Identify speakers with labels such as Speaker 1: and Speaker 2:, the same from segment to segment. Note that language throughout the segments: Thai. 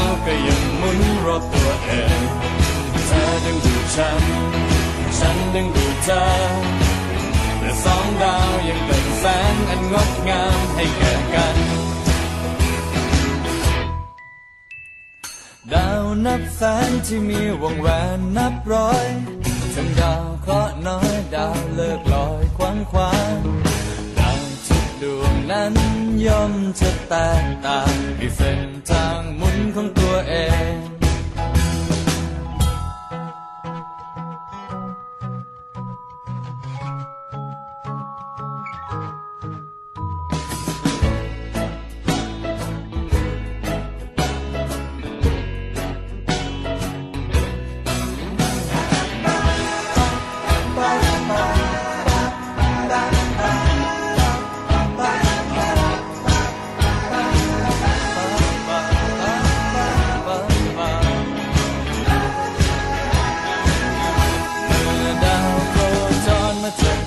Speaker 1: ก็ยัง ฉัน ฉันดึงดูดเธอแต่สองดาวยังเป็นแสงอันงดงามให้แก่กัน ดาวนับแสนที่มีวงแหวนนับร้อยทั้งดาวเคราะห์น้อยดาวเลิกลอยควันควางดาวทุกดวงนั้นย่อมจะแตกต่างมีเส้นทาง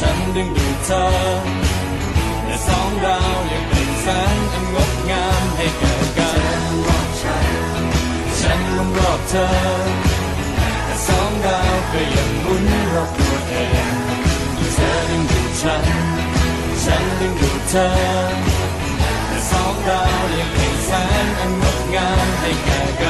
Speaker 1: ฉันดึงดูดเธอแต่สองดายังเป็นแสงอันงดงามให้แก่กันฉันมันรอบเธอแต่สองดาวก็ยังหมุนรอบตัวเองเธอดึงดูดฉัน ฉันดึงดูดเธอแต่สองดาวยังเป็นแสงอันงดงามให้แก่กัน